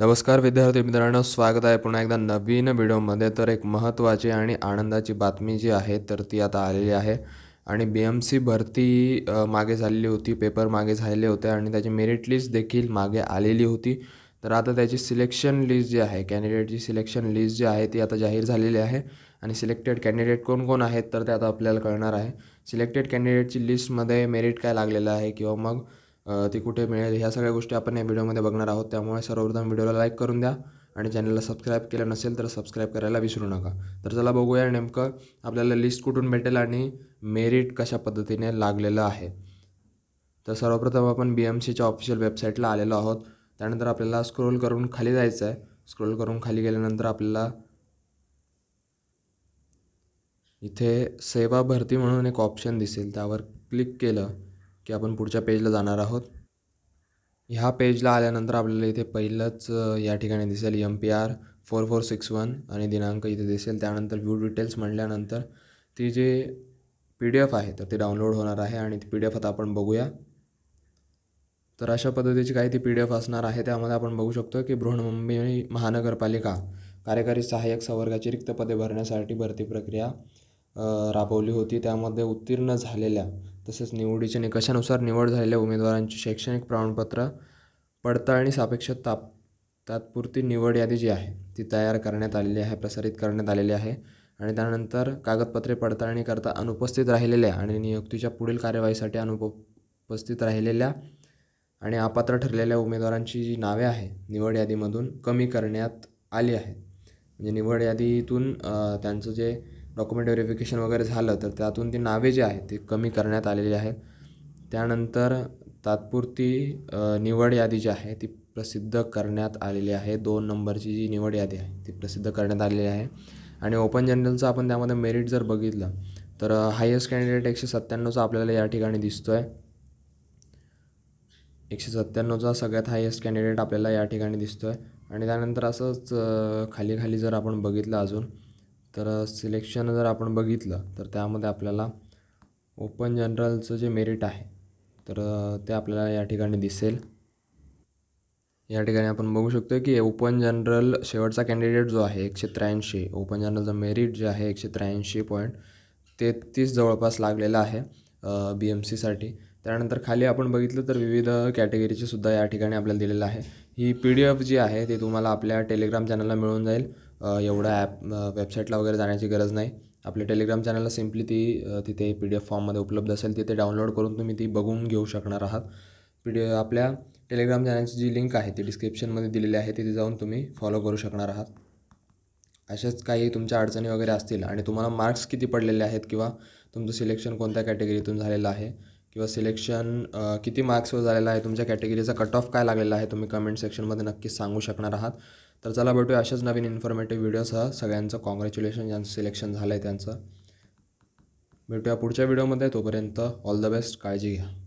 नमस्कार विद्यार्थी मित्रांनो स्वागत आहे पुन्हा एकदा नवीन व्हिडिओमध्ये. तर एक महत्त्वाची आणि आनंदाची बातमी जी आहे तर ती आता आलेली आहे. आणि बी एम सी भरती मागे झालेली होती पेपर मागे झालेले होते आणि त्याची मेरिट लिस्ट देखील मागे आलेली होती. तर आता त्याची सिलेक्शन लिस्ट जी आहे कॅन्डिडेटची सिलेक्शन लिस्ट जी आहे ती आता जाहीर झालेली आहे. आणि सिलेक्टेड कॅन्डिडेट कोण कोण आहेत तर ते आता आपल्याला कळणार आहे. सिलेक्टेड कॅन्डिडेटची लिस्टमध्ये मेरिट काय लागलेलं आहे किंवा मग ती कुठे मिळेल ह्या सगळ्या गोष्टी आपण या व्हिडिओमध्ये बघणार आहोत. त्यामुळे सर्वप्रथम व्हिडिओला लाईक करून द्या आणि चॅनलला सबस्क्राईब केलं नसेल तर सबस्क्राईब करायला विसरू नका. तर चला बघूया नेमकं आपल्याला लिस्ट कुठून भेटेल आणि मेरिट कशा पद्धतीने लागलेलं आहे. तर सर्वप्रथम आपण बी एम सीच्या ऑफिशियल वेबसाईटला आलेलो आहोत. त्यानंतर आपल्याला स्क्रोल करून खाली जायचं आहे. स्क्रोल करून खाली गेल्यानंतर आपल्याला इथे सेवा भरती म्हणून एक ऑप्शन दिसेल. त्यावर क्लिक केलं. की आपण पुढच्या पेजला जाणार आहोत. ह्या पेजला आल्यानंतर आपल्याला इथे पहिलंच या ठिकाणी दिसेल M P R four four six one आणि दिनांक इथे दिसेल. त्यानंतर व्ह्यू डिटेल्स म्हटल्यानंतर ती जे पी डी एफ आहे तर ते डाउनलोड होणार आहे आणि ती पी डी एफ आता आपण बघूया. तर अशा पद्धतीची काही ती पी डी एफ असणार आहे त्यामध्ये आपण बघू शकतो की बृहन्मुंबई महानगरपालिका कार्यकारी सहाय्यक संवर्गाची रिक्त पदे भरण्यासाठी भरती प्रक्रिया राबवली होती. त्यामध्ये उत्तीर्ण झालेल्या तसेच निवडीचे निकषानुसार निवड झालेल्या उमेदवारांची शैक्षणिक प्रमाणपत्र पडताळणी सापेक्ष ताप तात्पुरती निवड यादी जी आहे ती तयार करण्यात आलेली आहे प्रसारित करण्यात आलेली आहे. आणि त्यानंतर कागदपत्रे पडताळणी करता अनुपस्थित राहिलेल्या आणि नियुक्तीच्या पुढील कार्यवाहीसाठी अनुपस्थित राहिलेल्या आणि अपात्र ठरलेल्या उमेदवारांची जी नावे आहे निवड यादीमधून कमी करण्यात आली आहेत म्हणजे निवड यादीतून त्यांचं जे डॉक्युमेंट व्हेरिफिकेशन वगैरे झालं तर त्यातून ती नावे जी आहेत ती कमी करण्यात आलेली आहेत. त्यानंतर तात्पुरती निवड यादी जी आहे ती प्रसिद्ध करण्यात आलेली आहे. दोन नंबरची जी निवड यादी आहे ती प्रसिद्ध करण्यात आलेली आहे. आणि ओपन जनरलचं आपण त्यामध्ये मेरिट जर बघितलं तर हायेस्ट कॅन्डिडेट एकशे सत्त्याण्णवचा आपल्याला या ठिकाणी दिसतो आहे एकशे सत्त्याण्णवचा सगळ्यात हायेस्ट कॅन्डिडेट आपल्याला या ठिकाणी दिसतो आहे आणि त्यानंतर असंच खाली खाली जर आपण बघितलं अजून तर सिलेक्शन जर आपण बघितलं तर त्यामध्ये आपल्याला ओपन जनरलचं जे मेरिट आहे तर ते आपल्याला या ठिकाणी दिसेल. या ठिकाणी आपण बघू शकतो की ओपन जनरल शेवटचा कॅन्डिडेट जो आहे एकशे त्र्याऐंशी. ओपन जनरलचं मेरिट जे आहे एकशे त्र्याऐंशी पॉईंट तेहतीस जवळपास लागलेलं आहे बी एम सीसाठी त्यानंतर खाली आपण बघितलं तर विविध कॅटेगरीचे सुद्धा या ठिकाणी आपल्याला दिलेलं आहे. ही पी डी एफ जी आहे ती तुम्हाला आपल्या टेलिग्राम चॅनलला मिळून जाईल. एवढा ॲप वेबसाईटला वगैरे जाण्याची गरज नाही. आपल्या टेलिग्राम चॅनलला सिम्पली ती तिथे पी डी एफ फॉर्ममध्ये उपलब्ध असेल तिथे डाउनलोड करून तुम्ही ती बघून घेऊ शकणार आहात. पी डी आपल्या टेलिग्राम चॅनलची जी लिंक आहे ती डिस्क्रिप्शनमध्ये दिलेली आहे तिथे जाऊन तुम्ही फॉलो करू शकणार आहात. अशाच काही तुमच्या अडचणी वगैरे असतील आणि तुम्हाला मार्क्स किती पडलेले आहेत किंवा तुमचं सिलेक्शन कोणत्या कॅटेगरीतून झालेलं आहे किंवा सिलेक्शन किती मार्क्सवर झालेलं आहे तुमच्या कॅटेगरीचा कट ऑफ काय लागलेला आहे तुम्ही कमेंट सेक्शनमध्ये नक्कीच सांगू शकणार आहात. तर चला भेटूया अशाच नवीन इन्फॉर्मेटिव्ह व्हिडिओसह सगळ्यांचं कॉंग्रॅच्युलेशन ज्यांचं सिलेक्शन झालं आहे त्यांचं. भेटूया पुढच्या व्हिडिओमध्ये तोपर्यंत ऑल द बेस्ट काळजी घ्या.